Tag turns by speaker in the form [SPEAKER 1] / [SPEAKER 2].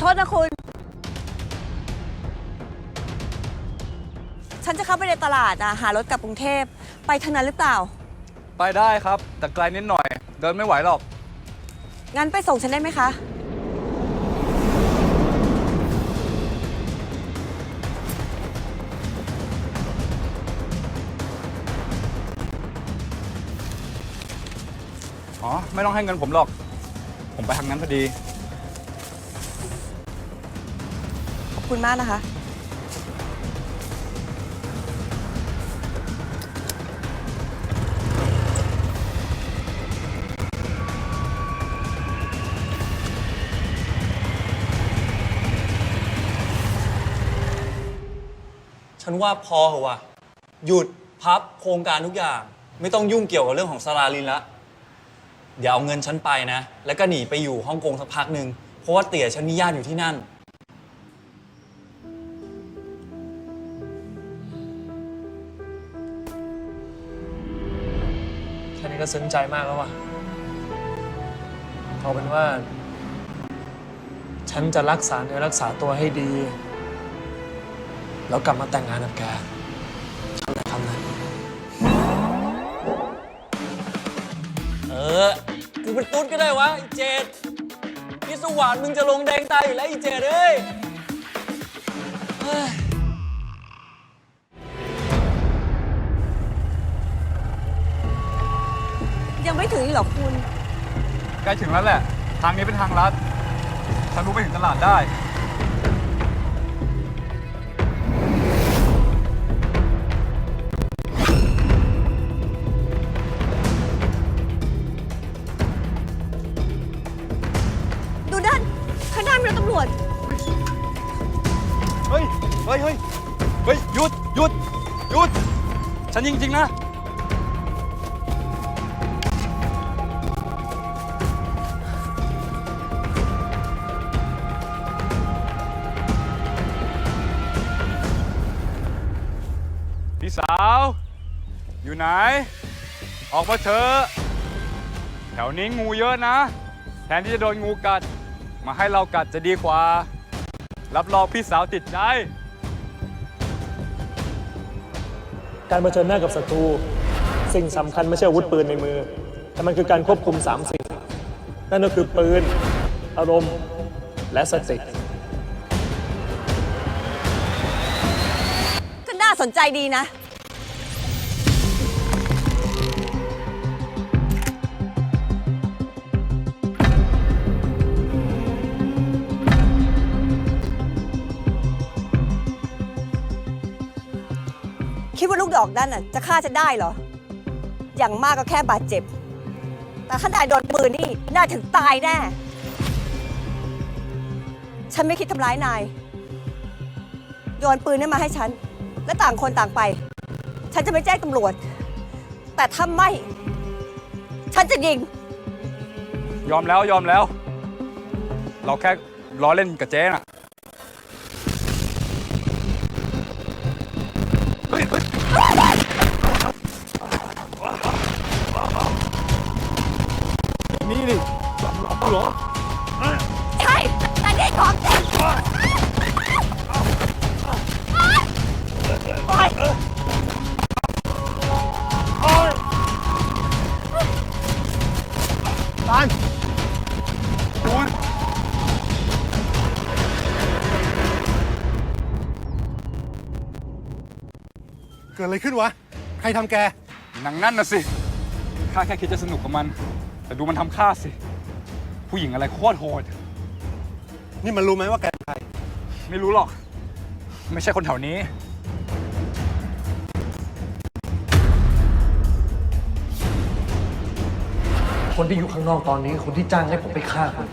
[SPEAKER 1] โทษนะคุณ ฉันจะเข้าไปในตลาดอะหารถกลับกรุงเทพ ไปทางนั้นหรือเปล่า
[SPEAKER 2] ไปได้ครับ แต่ไกลนิดหน่อย เดินไม่ไหวหรอก
[SPEAKER 1] งั้นไปส่งฉันได้ไหมคะ
[SPEAKER 2] อ๋อ ไม่ต้องให้เงินผมหรอก ผมไปทางนั้นพอดี
[SPEAKER 1] อบคุณมากนะคะ
[SPEAKER 3] ฉันว่าพอเหอะวะหยุดพับโครงการทุกอย่าง ไม่ต้องยุ่งเกี่ยวกับเรื่องของสลาลินละเดี๋ยวเอาเงินฉันไปนะ แล้วก็หนีไปอยู่ฮ่องกงสักพักหนึ่งเพราะว่าเตี่ยฉันมีญาติอยู่ที่นั่น
[SPEAKER 4] ก็ซึ้งใจมากแล้วว่ะเอาเป็นว่า ฉันจะรักษาเนื้อรักษาตัวให้ดี แล้วกลับมาแต่งงานกับแกฉันจะทำนั้น
[SPEAKER 3] เออกูเป็นตุ๊ดก็ได้วะไอ้เจดพี่สว่านมึงจะลงแดงตายอยู่แล้วไอ้เจดเอ้ยเฮ้ย
[SPEAKER 1] ยังไม่ถึงอีกเหรอคุณ
[SPEAKER 2] ใกล้ถึงแล้วแหละ ทางนี้เป็นทางลัดทะลุไปถึงตลาดได้
[SPEAKER 1] ดูด้านข้างหน้ามีรถตำรวจ
[SPEAKER 2] เฮ้ย เฮ้ย เฮ้ย เฮ้ย หยุด หยุด หยุด ฉันยิงจริงๆนะ สาว อยู่ไหน ออกมาเถอะแถวนี้งูเยอะนะ แทนที่จะโดนงูกัด มาให้เรากัดจะดีกว่า รับรองพี่สาวติดใจ
[SPEAKER 4] การเผชิญหน้ากับศัตรูสิ่งสำคัญไม่ใช่อาวุธปืนในมือ แต่มันคือการควบคุมสามสิ่ง นั่นก็คือปืน อารมณ์ และสติ
[SPEAKER 1] ก็น่าสนใจดีนะ คิดว่าลูกดอกนั่นน่ะจะฆ่าฉันได้เหรอ อย่างมากก็แค่บาดเจ็บ แต่ถ้านายโดนปืนนี่น่าถึงตายแน่ ฉันไม่คิดทำร้ายนาย โยนปืนนั้นมาให้ฉัน และต่างคนต่างไป ฉันจะไม่แจ้งตำรวจ แต่ถ้าไม่ ฉันจะยิง
[SPEAKER 2] ยอมแล้วยอมแล้ว เราแค่ล้อเล่นกับเจ๊น่ะ หรอ
[SPEAKER 1] ใช่แต่นี่ของจริง
[SPEAKER 2] คุณ
[SPEAKER 5] เกิดอะไรขึ้นวะ ใครทำแก
[SPEAKER 2] หนังนั่นน่ะสิ ข้าแค่คิดจะสนุกกับมัน แต่ดูมันทำข้าสิ ผู้หญิงอะไรโคตรโหด
[SPEAKER 5] นี่มันรู้ไหมว่าแกเป็นใคร
[SPEAKER 2] ไม่รู้หรอก ไม่ใช่คนแถวนี้
[SPEAKER 4] คนที่อยู่ข้างนอกตอนนี้คนที่จ้างให้ผมไปฆ่าคุณ